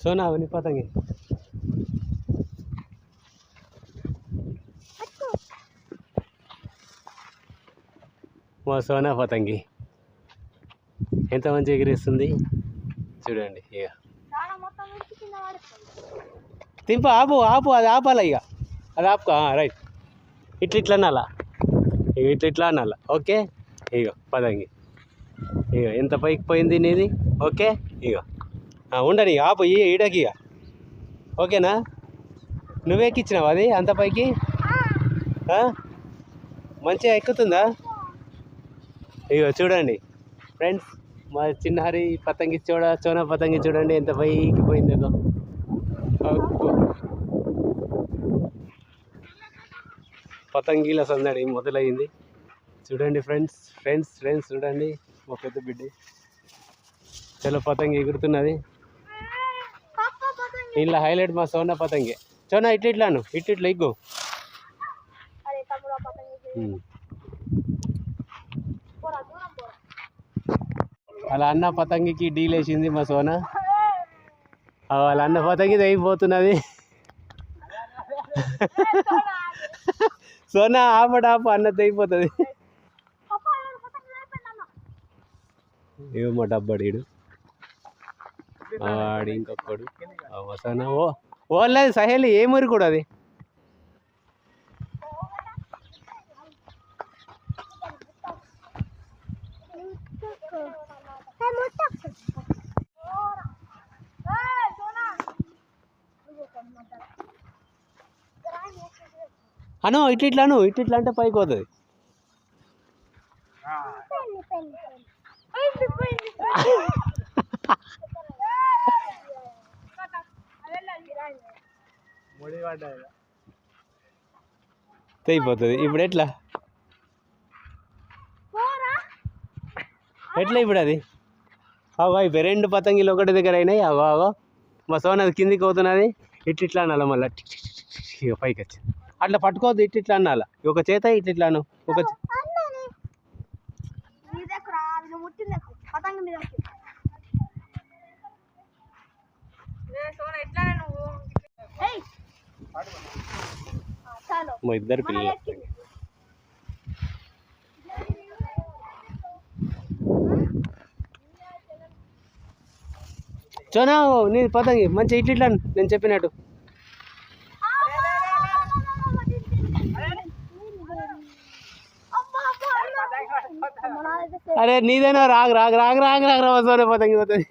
సోనా నీ పతంగి మా సోనా పతంగి ఎంత మంచి ఎగిరేస్తుంది? చూడండి ఇక. తింప ఆపు ఆపు అది ఆపాల ఇక? అది ఆపుకో రైట్. ఇట్లా ఇట్లా అనాలా? ఇక ఇట్లా ఇట్లా అనాలా? ఓకే? ఇగో పదంగి. ఇగో ఎంత పైకి పోయింది నీది? ఓకే? ఇగో. ఉండని ఆపు ఈడకి ఇక. ఓకేనా? నువ్వెక్కిచ్చినావు అది అంత పైకి? మంచిగా ఎక్కుతుందా? ఇగో చూడండి ఫ్రెండ్స్ మా చిన్నారి పతంగి చూడ చోన పతంగి చూడండి ఎంత పైకి పోయింది పతంగిల సందడి మొదలైంది. చూడండి ఫ్రెండ్స్ ఫ్రెండ్స్ ఫ్రెండ్స్ చూడండి మా పెద్ద బిడ్డ. చలో పతంగి ఎగురుతున్నది. ఇలా హైలైట్ మా సోనా పతంగి. చోనా ఇట్లా ఇట్లాను ఇట్లా ఇట్లా ఇగ్గు. వాళ్ళ అన్న పతంగికి డీల్ వేసింది మా సోనా. వాళ్ళ అన్న పతంగి అయిపోతున్నది. సోనా ఆపడు ఆపు అన్న. ఏమో మా డబ్బాడు ఆడి ఇంకొకడు. ఆ వసన ఓ ఓలేదు సహేలి ఏ మురి కూడా అది? అను ఇట్లా ఇట్లా అను ఇట్లా ఇట్లా అంటే పైకి పోతుంది. తెగిపోతుంది. ఇప్పుడు ఎట్లా? ఎట్లా ఇప్పుడు అది? అవో ఇవి రెండు పతంగిలు ఒకటి దగ్గర అయినాయి. అవో అవో మా సోన అది కిందికి అవుతున్నది ఇట్లా ఇట్లా అనాల మళ్ళీ? పైకి వచ్చి అట్లా పట్టుకోవద్దు ఇట్లా ఇట్లా అనాల? ఒక చేత ఇట్లా ఇట్లా అను. ఒక చే- పతంగ మీద చాలు మా ఇద్దరు పిల్లలు చోనా నీ పతంగి మంచి ఇట్లా ఇట్లా నేను చెప్పినట్టు అరే నీదేనా రాగు రాగు రాగు రాగు రాగు రా సోన పతంగి పోతుంది